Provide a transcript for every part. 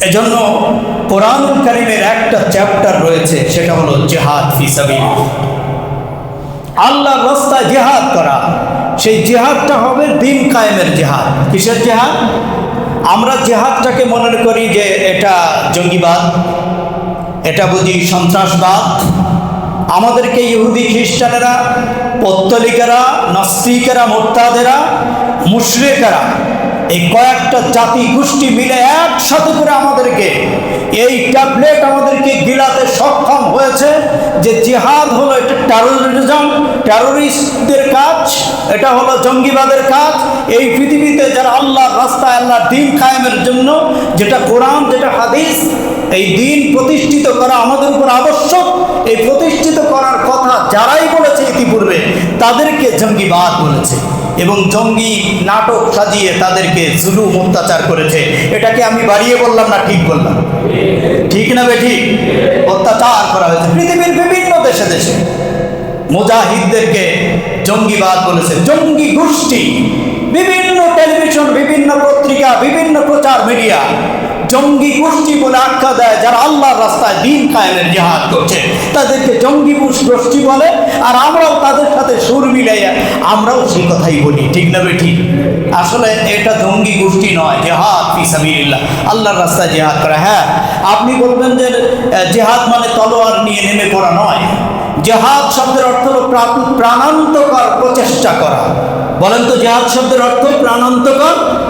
এজন্য কোরআন কারিমের একটা চ্যাপ্টার রয়েছে, সেটা হলো জেহাদ আল্লাহর রাস্তায় জেহাদ করা। সেই জেহাদটা হবে দিন কায়েমের জেহাদ। কিসের জেহাদ? আমরা জেহাদটাকে মনে করি যে এটা জঙ্গিবাদ, এটা বুঝি সন্ত্রাসবাদ। আমাদেরকে ইহুদি খ্রিস্টানেরা, পত্তলিকেরা, নাস্তিকেরা, মোর্তাদেরা, মুশরেকেরা এই কয়েকটা জাতি গোষ্ঠী মিলে একসাথে করে আমাদেরকে এই ট্যাবলেট আমাদেরকে গিলাতে সক্ষম হয়েছে যে জিহাদ হলো এটা টেরোরিজম টেরোরিস্টদের কাজ, এটা হলো জঙ্গিবাদের কাজ। এই পৃথিবীতে যারা আল্লাহ রাস্তায় আল্লাহ দিন কায়েমের জন্য যেটা কোরআন, যেটা হাদিস, এই দিন প্রতিষ্ঠিত করা আমাদের উপর আবশ্যক। এই প্রতিষ্ঠিত করার কথা যারাই বলেছে ইতিপূর্বে তাদেরকে জঙ্গিবাদ বলেছে। এবং জঙ্গি নাটক সাজিয়ে তাদেরকে জুলুম অত্যাচার করেছে। এটাকে আমি বাড়িয়ে বললাম না ঠিক বললাম? ঠিক না বে ঠিক অত্যাচার করা হয়েছে পৃথিবীর বিভিন্ন দেশে দেশে। মুজাহিদদেরকে জঙ্গিবাদ বলেছে। জঙ্গি গোষ্ঠী, বিভিন্ন টেলিভিশন, বিভিন্ন পত্রিকা, বিভিন্ন প্রচার মিডিয়া জঙ্গি গোষ্ঠী বলে আখ্যা দেয়, যারা আল্লাহর রাস্তায় দিন কায়েমের জেহাদ করছে। তাদেরকে জঙ্গি গোষ্ঠী বলে, আর আমরাও তাদের সাথে সুর মিলাইয়া আমরাও সেই কথাই বলি, ঠিক না ঠিক আসলে এটা জঙ্গি গোষ্ঠী নয়, জেহাদ ফিসাবিল্লাহ আল্লাহর রাস্তায় জেহাদ করা। হ্যাঁ আপনি বলবেন যে জেহাদ মানে তলোয়ার নিয়ে নেমে পড়া নয়। জেহাদ শব্দের অর্থ হলো প্রা- প্রাণান্তকর প্রচেষ্টা করা। বলেন তো জেহাদ শব্দের অর্থ প্রাণান্তকর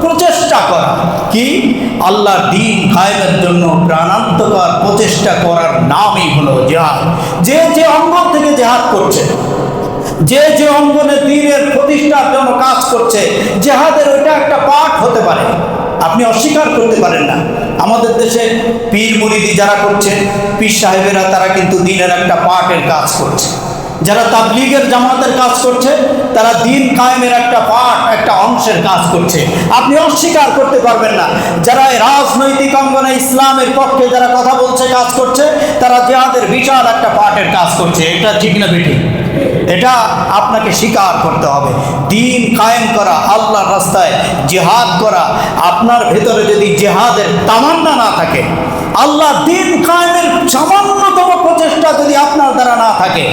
প্রচেষ্টা করা। কি? আল্লাহ দিন কায়েমের জন্য প্রাণান্তকর প্রচেষ্টা করার নামই হলো জেহাদ। যে যে অঙ্গ থেকে জেহাদ করছে, যে যে অঙ্গনে দিনের প্রতিষ্ঠার জন্য কাজ করছে, জেহাদের ওইটা একটা পাঠ হতে পারে। আপনি অস্বীকার করতে পারেন না। আমাদের দেশে পীর মুরিদি যারা করছে, পীর সাহেবেরা তারা কিন্তু দিনের একটা পাঠের কাজ করছে। যারা তাবলিগের জামাতের কাজ করছে, তারা দিন কায়েমের একটা পাঠ, একটা অংশের কাজ করছে। আপনি অস্বীকার করতে পারবেন না। যারা রাজনৈতিক অঙ্গনে ইসলামের পক্ষে যারা কথা বলছে, কাজ করছে, তারা জেহাদের বিশাল একটা পাঠের কাজ করছে। এটা ঠিক না বেঠিক? এটা আপনাকে স্বীকার করতে হবে। দিন কায়েম করা, আল্লাহর রাস্তায় জেহাদ করা, আপনার ভেতরে যদি জেহাদের তামান্না না থাকে আল্লাহ দিন কায়েমের সামান্যতম প্রচেষ্টা যদি আপনার দ্বারা না থাকে,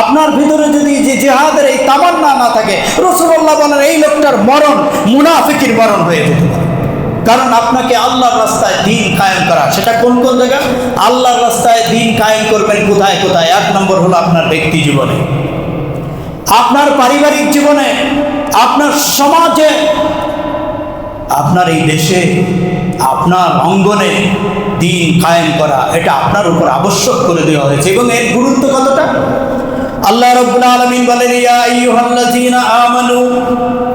আপনার ভিতরে যদি যে জেহাদের এই তামান্না না থাকে রসুল্লাহ বলেন, এই লোকটার মরণ মুনাফিকির মরণ হয়ে যেতে পারে। কারণ আপনাকে আল্লাহর রাস্তায় দিন কায়েম করা, সেটা কোন কোন জায়গা? আল্লাহর রাস্তায় দিন কায়েম করবেন কোথায় কোথায়? এক নম্বর হলো আপনার ব্যক্তি জীবনে। আপনার পারিবারিক জীবনে, আপনার সমাজে আপনার এই দেশে আপনার অঙ্গনে দিন কায়েম করা, এটা আপনার উপর আবশ্যক করে দেওয়া হয়েছে। এবং এর গুরুত্ব কতটা? আল্লাহ রব্বুল আলামিন বলেন, ইয়া আইয়ুহাল্লাযীনা আমানু,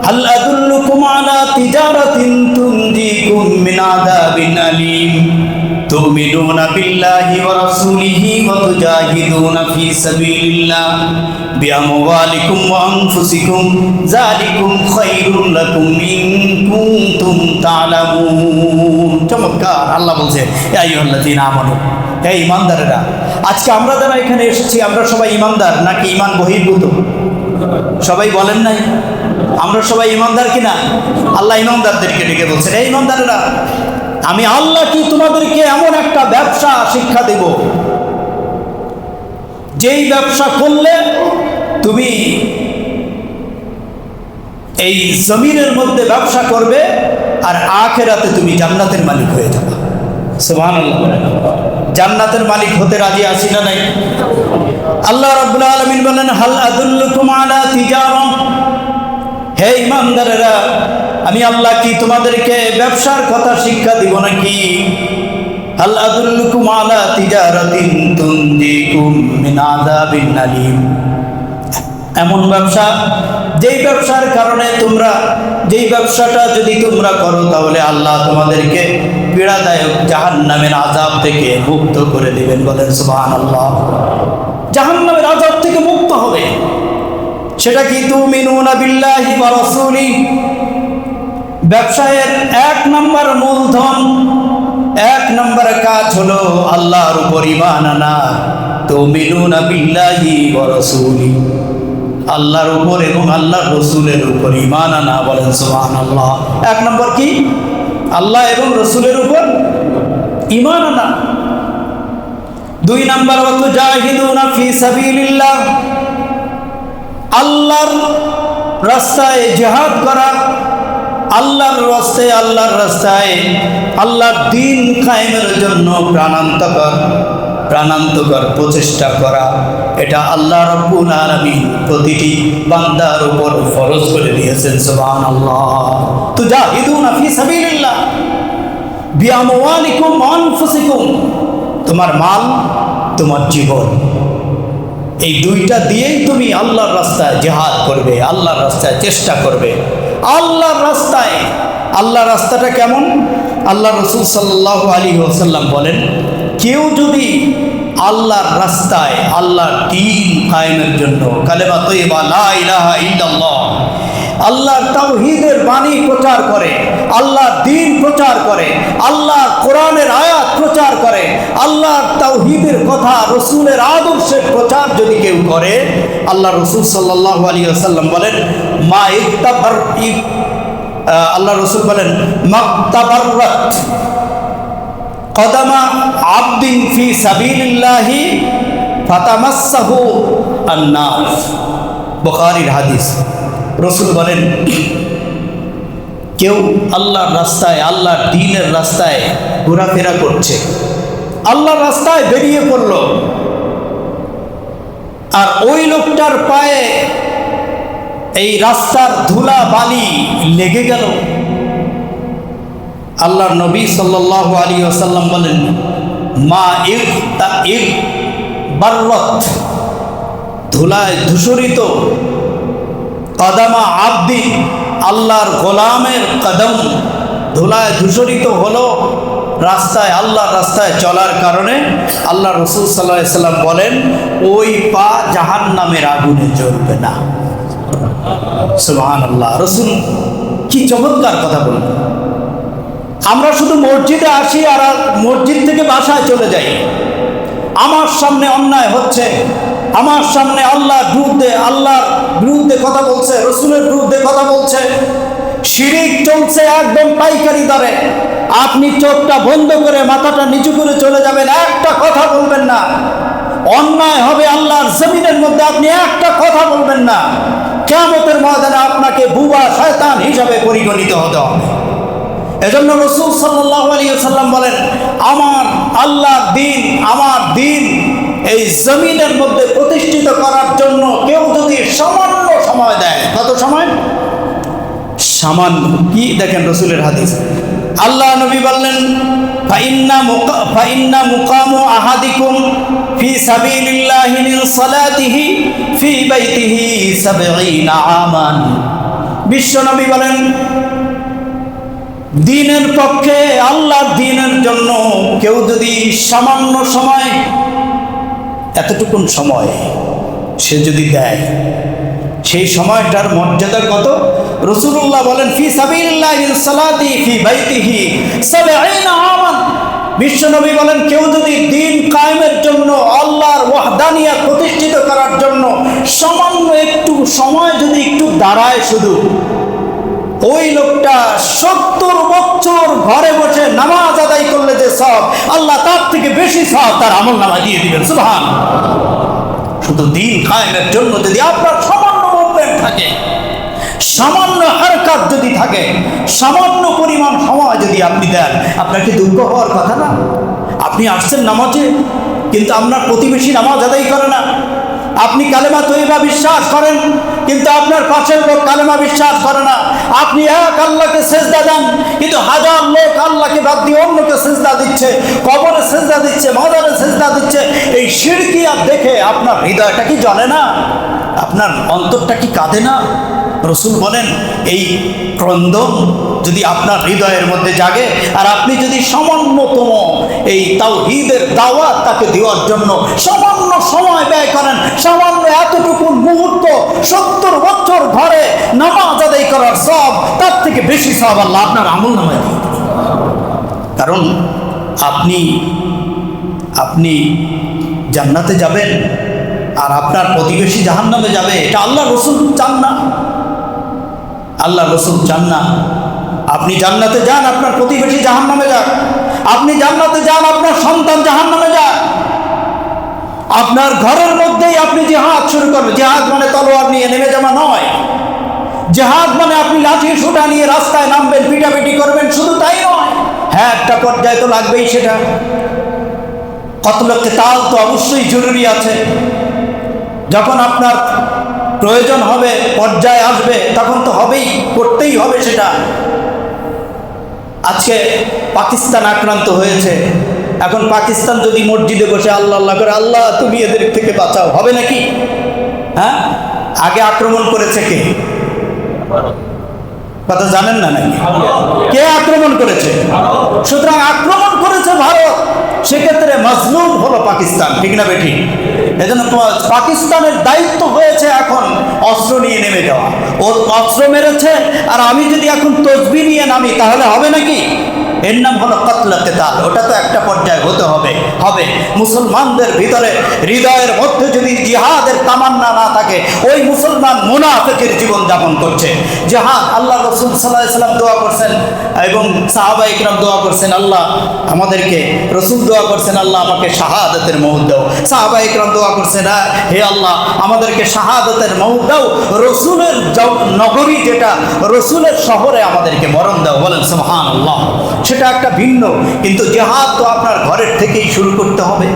হাল আদুল্লুকুম আলা তিজারাতিন তুনজিকুম মিন আযাবিন আলীম। تؤمنون بالله ورسوله وتجاهدون في سبيل الله بأموالكم وأنفسكم ذلكم خير لكم إن كنتم تعلمون চমৎকার আল্লাহ বলছে ইয়া আইয়ুহাল্লাযীনা আমানু হে ইমানদারেরা আজকে আমরা যারা এখানে এসেছি আমরা সবাই ইমানদার নাকি ইমান বহির্ভূত সবাই বলেন নাই আমরা সবাই ইমানদার কিনা আল্লাহ ইমানদারদেরকে ডেকে বলছেন এই ইমানদারেরা আমি আল্লাহ কি তোমাদেরকে এমন একটা ব্যবসা শিক্ষা দেব। যেই ব্যবসা করলে তুমি এই জমিনের মধ্যে ব্যবসা করবে আর আখেরাতে তুমি জান্নাতের মালিক হয়ে যাবে। জান্নাতের মালিক হতে রাজি আছি না নাই? আল্লাহ রাব্বুল আলামিন বলেন, হাল আদুল্লুকুম আলা হে ইমানদারেরা আমি আল্লাহ কি তোমাদেরকে ব্যবসার কথা শিক্ষা দিব নাকি? আদুল্লুকুম আলা তিজারাতিন মিন এমন ব্যবসা, যেই ব্যবসার কারণে তোমরা, যেই ব্যবসাটা যদি তোমরা করো, তাহলে আল্লাহ তোমাদেরকে পীড়াদায়ক জাহান নামের আজাব থেকে মুক্ত করে দিবেন বলেন সুবাহ আল্লাহ জাহান নামের আজাব থেকে মুক্ত হবে। সেটা কি তুমিনুনা বিল্লাহি ওয়া রাসূলি? ব্যবসায়ের এক নম্বর মূলধন, এক নম্বর কাজ হলো আল্লাহর উপর ইমান আনা। ওয়া রাসূলি। আল্লাহর উপর এবং আল্লাহ রসুলের উপর ইমান আনা বলেন সোহান আল্লাহ এক নম্বর কি? আল্লাহ এবং রসুলের উপর ইমান আনা। দুই নাম্বার হতো জাহিদুনা ফি সাবিলিল্লাহ। আল্লাহর রাস্তায় জেহাদ করা। আল্লাহর রাস্তায় আল্লাহর রাস্তায়, আল্লাহর দিন কায়েমের জন্য প্রাণান্তকর প্রাণান্তকর প্রচেষ্টা করা। এটা আল্লাহ রব্বুল আলামিন প্রতিটি বান্দার উপর ফরজ করে দিয়েছেন, সুবহানাল্লাহ। তুজাহিদুনা ফি সাবিলিল্লাহ। বিআমওয়ালিকুম ওয়া আনফুসিকুম। তোমার মাল, তোমার জীবন। এই দুইটা দিয়েই তুমি আল্লাহর রাস্তায় জেহাদ করবে, আল্লাহর রাস্তায় চেষ্টা করবে। আল্লাহর রাস্তায়, আল্লাহর রাস্তাটা কেমন? আল্লাহ রসুল সাল্লাহ আলী ওসাল্লাম বলেন, কেউ যদি আল্লাহর রাস্তায়, আল্লাহর দিন কায়েমের জন্য কালেমা তৈবা লাহ আল্লাহর তাওহীদের বাণী প্রচার করে আল্লাহর দিন প্রচার করে আল্লাহর কোরআনের আয়াত প্রচার করে আল্লাহর তাওহীদের কথা রসুলের আদর্শের প্রচার যদি কেউ করে, আল্লাহ রসুল সাল্লাহ আলী আসাল্লাম বলেন, মা ইকতাবার ইক- আল্লাহ রসুল বলেন, মাক্তাবাররাত কদামা আবদিন ফি সাবিলিল্লাহি ফাতামাসসাহু আন্নার বুখারীর হাদিস। রসুল বলেন, কেউ আল্লাহর রাস্তায়, আল্লাহর দিনের রাস্তায় ঘোরাফেরা করছে, আল্লাহর রাস্তায় বেরিয়ে পড়ল, আর ওই লোকটার পায়ে এই রাস্তার ধুলা বালি লেগে গেল। আল্লাহর নবী সাল্লাহ আলী আসাল্লাম বলেন, মা ইক তা ইক বাররত, ধুলায় ধূসরিত কদামা আব্দি, আল্লাহর গোলামের কদম ধুলায় ধূসরিত হলো, রাস্তায়, আল্লাহর রাস্তায় চলার কারণে আল্লাহ রসুল সাল্লাহ সাল্লাম বলেন, ওই পা জাহান নামের আগুনে জ্বলবে না। সুবহান আল্লাহ রসুল কি চমৎকার কথা বলবেন আমরা শুধু মসজিদে আসি আর আর মসজিদ থেকে বাসায় চলে যাই। আমার সামনে অন্যায় হচ্ছে। আমার সামনে আল্লাহর বিরুদ্ধে আল্লাহর বিরুদ্ধে কথা বলছে, রসুলের বিরুদ্ধে কথা বলছে। শিরিক চলছে একদম পাইকারি দরে। আপনি চোখটা বন্ধ করে মাথাটা নিচু করে চলে যাবেন, একটা কথা বলবেন না। অন্যায় হবে আল্লাহর জমিনের মধ্যে, আপনি একটা কথা বলবেন না। কেমতের ময়দানে আপনাকে বুবা শয়তান হিসাবে পরিগণিত হতে হবে। এজন্য রসুল সাল্লাহ আলিয়া সাল্লাম বলেন, আমার আল্লাহর দিন, আমার দিন এই জমিনের মধ্যে প্রতিষ্ঠিত করার জন্য কেউ যদি সামান্য সময় দেয়, কত সময়? সামান্য। কি দেখেন রসুলের হাদিস? আল্লাহ নবী বললেন, ফাইন্না ফাইন্না ফি ফি বাইতিহি সাবঈনা আমান। বিশ্ব বলেন, দিনের পক্ষে আল্লাহ দিনের জন্য কেউ যদি সামান্য সময় এতটুকুন সময় সে যদি দেয়, সেই সময়টার মর্যাদা কত? রসুল্লাহ বলেন, ফি বিশ্বনবী বলেন, কেউ যদি দিন কায়েমের জন্য আল্লাহর ওয়াহদানিয়া প্রতিষ্ঠিত করার জন্য সামান্য একটু সময় যদি একটু দাঁড়ায় শুধু, ওই লোকটা সত্তর বছর ঘরে বসে নামাজ সব, আল্লাহ তার থেকে বেশি সব তার আমল নামা দিয়ে দিবেন সুহান শুধু দিন কায়েমের জন্য যদি আপনার সামান্য মুভমেন্ট থাকে, সামান্য হারকাত যদি থাকে, সামান্য পরিমাণ হাওয়া যদি আপনি দেন, আপনার কি দুঃখ হওয়ার কথা না? আপনি আসছেন নামাজে, কিন্তু আপনার প্রতিবেশী নামাজ আদায় করে না। আপনি কালেমা তৈবা বিশ্বাস করেন, কিন্তু আপনার পাশের লোক কালেমা বিশ্বাস করে না। আপনি এক আল্লাহকে সেজদা দেন, কিন্তু হাজার লোক আল্লাহকে বাদ দিয়ে অন্যকে সেজদা দিচ্ছে, কবরে সেজদা দিচ্ছে মাজারে সেজদা দিচ্ছে। এই সিরকিয়াত দেখে আপনার হৃদয়টা কি জ্বলে না? আপনার অন্তরটা কি কাঁদে না? রসুল বলেন, এই ক্রন্দন যদি আপনার হৃদয়ের মধ্যে জাগে, আর আপনি যদি সামান্যতম এই তাও ঈদের দাওয়াত তাকে দেওয়ার জন্য সামান্য সময় ব্যয় করেন, সামান্য এতটুকু মুহূর্ত সত্তর বছর ঘরে নামাজ আদায় করার সব, তার থেকে বেশি সব আল্লাহ আপনার আমল নামায় দিয়ে। কারণ আপনি আপনি জান্নাতে যাবেন, আর আপনার প্রতিবেশী জাহান্নামে যাবে, এটা আল্লাহ রসুল চান না আল্লাহ রসুল চান না আপনি জান্নাতে যান, আপনার প্রতিবেশী জাহান্নামে যান আপনি আপনি জান্নাতে যান, আপনার সন্তান জাহান নামে যান আপনার ঘরের মধ্যেই আপনি জেহাদ শুরু করবেন। জেহাদ মানে তলোয়ার নিয়ে নেমে যাওয়া নয়। জেহাদ মানে আপনি লাঠি সুটা নিয়ে রাস্তায় নামবেন, পিটাপিটি করবেন, শুধু তাই নয়। হ্যাঁ একটা পর্যায়ে তো লাগবেই সেটা। কতল কেতাল তো অবশ্যই জরুরি আছে। যখন আপনার প্রয়োজন হবে, পর্যায়ে আসবে, তখন তো হবেই, করতেই হবে সেটা। আজকে পাকিস্তান আক্রান্ত হয়েছে। এখন পাকিস্তান যদি মসজিদে বসে আল্লাহ আল্লাহ করে, আল্লাহ, তুমি এদের থেকে বাঁচাও। হবে নাকি? হ্যাঁ? আগে আক্রমণ করেছে কে? কথা জানেন না নাকি? কে আক্রমণ করেছে? সুতরাং আক্রমণ করেছে ভারত। সেক্ষেত্রে মজলুম হলো পাকিস্তান, ঠিক না বেঠি? এজন্য পাকিস্তানের দায়িত্ব হয়েছে এখন অস্ত্র নিয়ে নেমে যাওয়া। ও অস্ত্র মেরেছে, আর আমি যদি এখন তসবি নিয়ে নামি, তাহলে হবে নাকি? এর নাম হলো কতলা কেতাল ওটা তো একটা পর্যায়ে হতে হবে। হবে। মুসলমানদের ভিতরে হৃদয়ের মধ্যে যদি জিহাদের তামান্না না থাকে, ওই মুসলমান মুনাফেকের জীবন যাপন করছে। জিহাদ, আল্লাহ রসুল সাল্লাহ ইসলাম দোয়া করছেন এবং সাহাবা ইকরাম দোয়া করছেন আল্লাহ আমাদেরকে রসুল দোয়া করছেন আল্লাহ আমাকে শাহাদতের মহুদ দাও। সাহাবা ইকরাম দোয়া করছেন "হ্যাঁ, হে আল্লাহ আমাদেরকে শাহাদতের মহুদ দাও রসুলের নগরী যেটা রসুলের শহরে আমাদেরকে মরণ দাও। বলেন সুবহান আল্লাহ সেটা একটা ভিন্ন কিন্তু জেহাদ তো আপনার ঘরের থেকেই শুরু করতে হবে।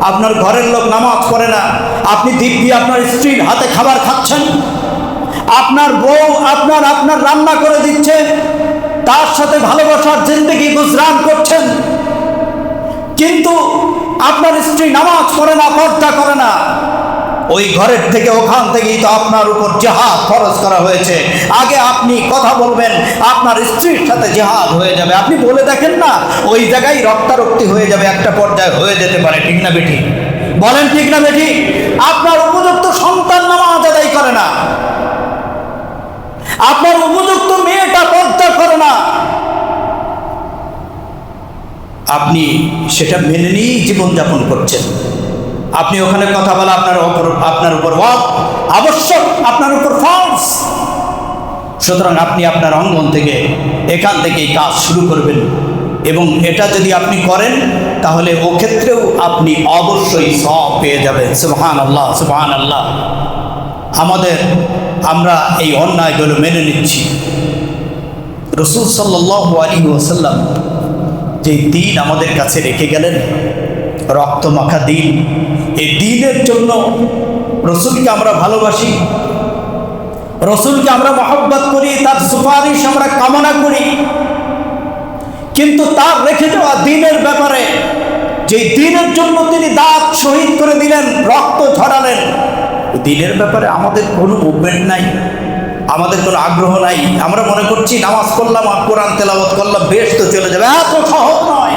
আপনার ঘরের লোক নামাজ পড়ে না। আপনি দিব্যি আপনার স্ত্রীর হাতে খাবার খাচ্ছেন। আপনার বউ আপনার আপনার রান্না করে দিচ্ছে। তার সাথে ভালোবাসার জিন্দগি গুজরান করছেন। কিন্তু আপনার স্ত্রী নামাজ পড়ে না, পর্দা করে না। ওই ঘরের থেকে, ওখান থেকেই তো আপনার উপর জেহাদ খরচ করা হয়েছে। আগে আপনি কথা বলবেন, আপনার স্ত্রীর সাথে জেহাদ হয়ে যাবে। আপনি বলে দেখেন না, ওই জায়গায় রক্তারক্তি হয়ে যাবে, একটা পর্যায়ে হয়ে যেতে পারে, ঠিক না বেটি বলেন ঠিক না বেটি আপনার উপযুক্ত সন্তান নামাজ আদায় করে না। আপনার উপযুক্ত মেয়েটা পর্দা করে না। আপনি সেটা মেনে নিয়েই জীবনযাপন করছেন। আপনি ওখানে কথা বলা আপনার উপর আপনার উপর ওয়াক, আবশ্যক, আপনার উপর ফলস সুতরাং আপনি আপনার অঙ্গন থেকে এখান থেকেই কাজ শুরু করবেন। এবং এটা যদি আপনি করেন, তাহলে ও ক্ষেত্রেও আপনি অবশ্যই সব পেয়ে যাবেন। সুবহান আল্লাহ সুবহান আল্লাহ আমাদের আমরা এই অন্যায়গুলো মেনে নিচ্ছি। রসুল সাল্লাহ আলী ওসাল্লাম যে দিন আমাদের কাছে রেখে গেলেন রক্ত মাখা দিন, এই দিনের জন্য রসুলকে আমরা ভালোবাসি, রসুলকে আমরা মহব্বত করি, তার সুপারিশ আমরা কামনা করি। কিন্তু তার রেখে যাওয়া দিনের ব্যাপারে যে দিনের জন্য তিনি দাঁত শহীদ করে দিলেন, রক্ত ঝরালেন দিনের ব্যাপারে আমাদের কোনো মুভমেন্ট নাই, আমাদের কোনো আগ্রহ নাই। আমরা মনে করছি, নামাজ করলাম কোরআন তেলাবত করলাম, বেশ তো চলে যাবে। এত সহজ নয়।